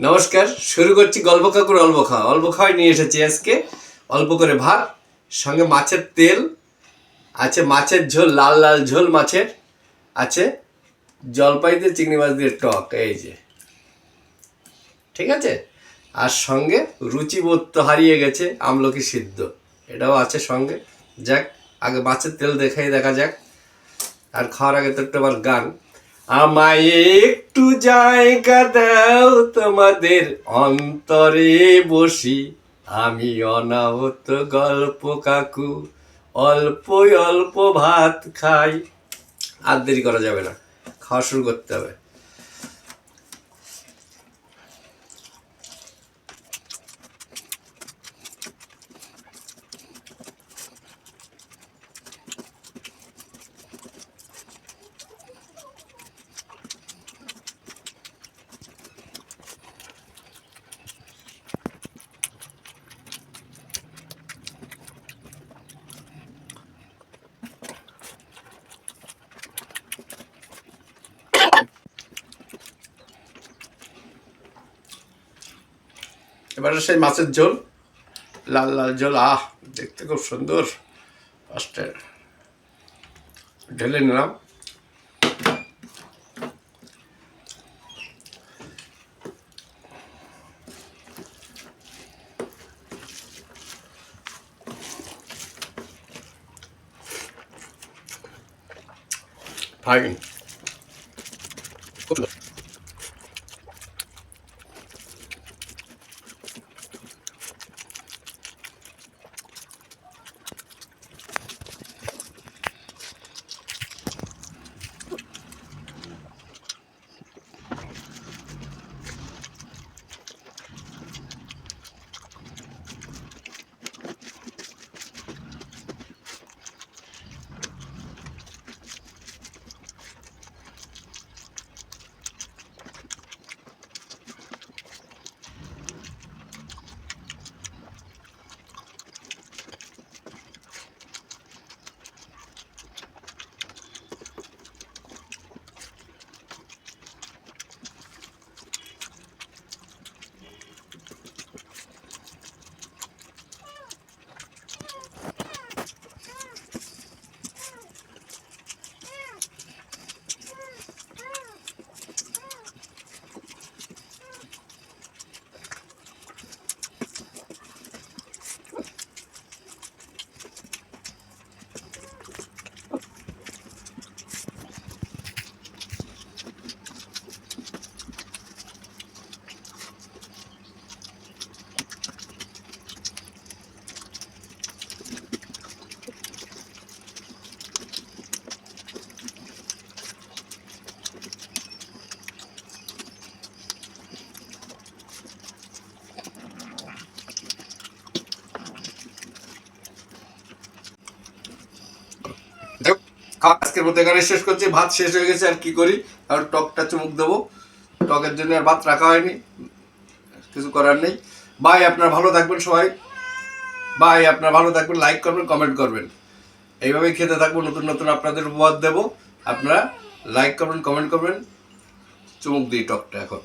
নমস্কার, শুরু করছি গল্প কাকুর অল্প খাওয়া। অল্প খাওয়াই নিয়ে এসেছি আজকে। অল্প করে ভাত, সঙ্গে মাছের তেল, আছে মাছের ঝোল, লাল লাল ঝোল মাছের, আছে জলপাই দিয়ে চিংড়ি মাছ দিয়ে টক, এই যে। ঠিক আছে? আর সঙ্গে রুচিবোধ তো হারিয়ে গেছে, আমলকি সিদ্ধ। এটাও আছে সঙ্গে। যাক, আগে মাছের তেল দেখাই, দেখা যাক। আর খাওয়ার আগে তো একটু আবার গান। আমায় একটু জায়গা দাও তোমাদের অন্তরে বসি। আমি অনাহত গল্প কাকু অল্প অল্প ভাত খাই। আর দেরি করা যাবে না, খাওয়া শুরু করতে হবে। এবারে সেই মাছের ঝোল। লাল লাল ঝোল, আহ, দেখতে খুব সুন্দর। ফার্স্টে ঢেলে নিলাম। ফাইন। আজকের মতো এখানে শেষ করছি। ভাত শেষ হয়ে গেছে, আর কি করি? আর টকটা চুমুক দেবো। টকের জন্য আর ভাত রাখা হয়নি। কিছু করার নেই। বাই, আপনার ভালো থাকবেন সবাই। বাই, আপনার ভালো থাকবেন লাইক করবেন কমেন্ট করবেন। এইভাবেই খেতে থাকব, নতুন নতুন আপনাদের উপহার দেবো। আপনারা লাইক করবেন কমেন্ট করবেন। চুমুক দিই টকটা এখন।